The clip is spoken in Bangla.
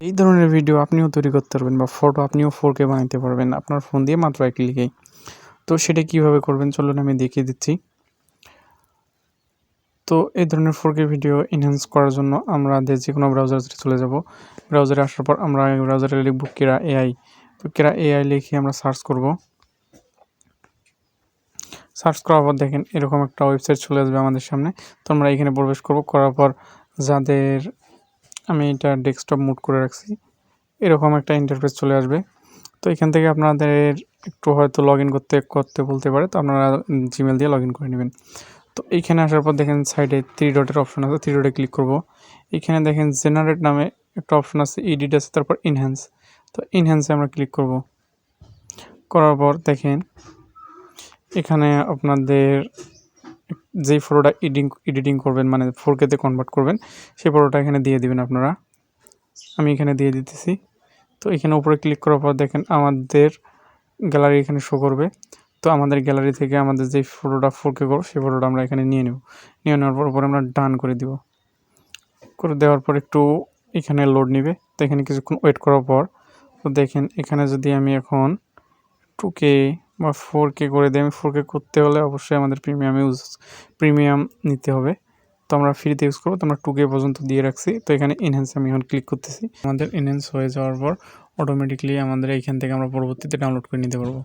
এই ধরনের ভিডিও আপনিও তৈরি করতে পারবেন বা ফটো আপনিও ফোর কে বানাইতে পারবেন। আপনার ফোন দিয়ে মাত্র এক ক্লিকেই তো সেটা কীভাবে করবেন? চলুন আমি দেখিয়ে দিচ্ছি। তো এই ধরনের ফোর কে ভিডিও এনহ্যান্স করার জন্য আমরা যে কোনো ব্রাউজারে চলে যাব। ব্রাউজারে আসার পর আমরা ব্রাউজারে লিখব কেরা এআই তো কেরা এআই লিখে আমরা সার্চ করব। সার্চ করার পর দেখেন এরকম একটা ওয়েবসাইট চলে আসবে আমাদের সামনে। তো আমরা এখানে প্রবেশ করব। করার পর যাদের আমি এটা ডেস্কটপ মুড করে রাখছি। এরকম একটা ইন্টারফেস চলে আসবে। তো এখান থেকে আপনাদের একটু হয়তো লগ করতে করতে বলতে পারে। তো আপনারা জিমেল দিয়ে লগ করে নেবেন। তো এইখানে আসার পর দেখেন সাইডে থ্রি ডটের অপশন আছে। থ্রি ডটে ক্লিক করব। এখানে দেখেন জেনারেট নামে একটা অপশন আছে। ইডিট আছে। তারপর ইনহ্যান্স তো ইনহ্যান্সে আমরা ক্লিক করব। করার পর দেখেন, এখানে আপনাদের যেই ফটোটা এডিং এডিটিং করবেন মানে ফোর কেতে কনভার্ট করবেন, সেই ফটোটা এখানে দিয়ে দিবেন আপনারা। আমি এখানে দিয়ে দিতেছি। তো এখানে উপরে ক্লিক করার পর দেখেন আমাদের গ্যালারি এখানে শো করবে। তো আমাদের গ্যালারি থেকে আমাদের যে ফটোটা ফোর কে করব, সেই ফটোটা আমরা এখানে নিয়ে নেব। নিয়ে নেওয়ার পর উপরে আমরা ডান করে দিব। করে দেওয়ার পর একটু এখানে লোড নিবে। তো এখানে কিছুক্ষণ ওয়েট করার পর, তো দেখেন এখানে যদি আমি এখন টু কে বা ফোর কে করে দিই। আমি ফোর কে করতে হলে অবশ্যই আমাদের প্রিমিয়াম ইউজ প্রিমিয়াম নিতে হবে। তো আমরা ফ্রিতে ইউজ করব। তো আমরা টু কে পর্যন্ত দিয়ে রাখছি। তো এখানে এনহ্যান্স আমি এখন ক্লিক করতেছি। আমাদের এনহ্যান্স হয়ে যাওয়ার পর অটোমেটিকলি আমাদের এইখান থেকে আমরা পরবর্তীতে ডাউনলোড করে নিতে পারব।